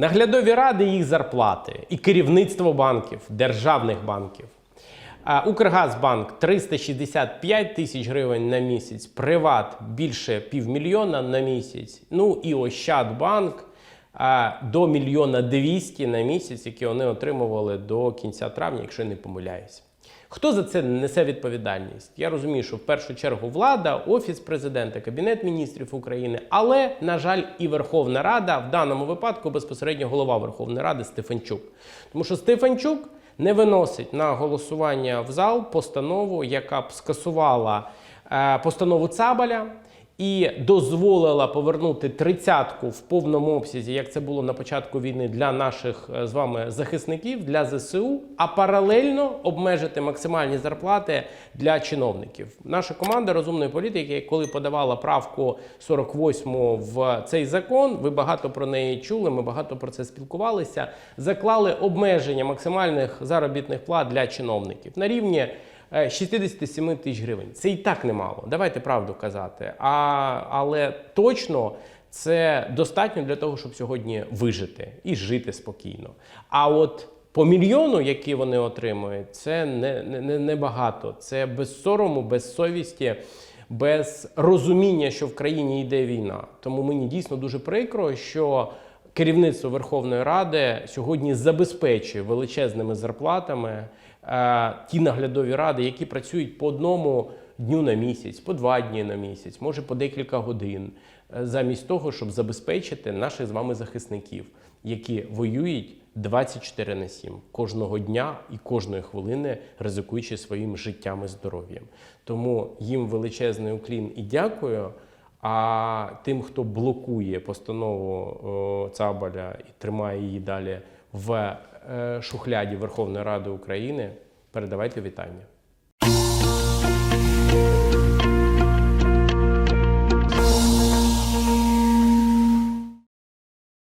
Наглядові ради їх зарплати і керівництво банків, державних банків. Укргазбанк 365 тисяч гривень на місяць, Приват більше півмільйона на місяць. Ну і Ощадбанк до мільйона 200 на місяць, які вони отримували до кінця травня, якщо не помиляюся. Хто за це несе відповідальність? Я розумію, що в першу чергу влада, офіс президента, кабінет міністрів України, але на жаль, і Верховна Рада в даному випадку безпосередньо голова Верховної Ради Стефанчук. Тому що Стефанчук не виносить на голосування в зал постанову, яка б скасувала е, постанову Цабаля і дозволила повернути тридцятку в повному обсязі, як це було на початку війни для наших е, з вами захисників, для ЗСУ, а паралельно обмежити максимальні зарплати для чиновників. Наша команда розумної політики, коли подавала правку 48 в цей закон, ви багато про неї чули. Ми багато про це спілкувалися. Заклали обмеження максимальних заробітних плат для чиновників на рівні. Е, 67 тисяч гривень. Це і так немало. Давайте правду казати. А, але точно це достатньо для того, щоб сьогодні вижити і жити спокійно. А от по мільйону, які вони отримують, це не, не, не багато. Це без сорому, без совісті. Без розуміння, що в країні йде війна, тому мені дійсно дуже прикро, що керівництво Верховної Ради сьогодні забезпечує величезними зарплатами е, ті наглядові ради, які працюють по одному дню на місяць, по два дні на місяць, може по декілька годин, е, замість того, щоб забезпечити наших з вами захисників, які воюють 24 на 7 кожного дня і кожної хвилини, ризикуючи своїм життям і здоров'ям. Тому їм величезний уклін і дякую. А тим, хто блокує постанову Цабаля і тримає її далі в е, шухляді Верховної Ради України, передавайте вітання.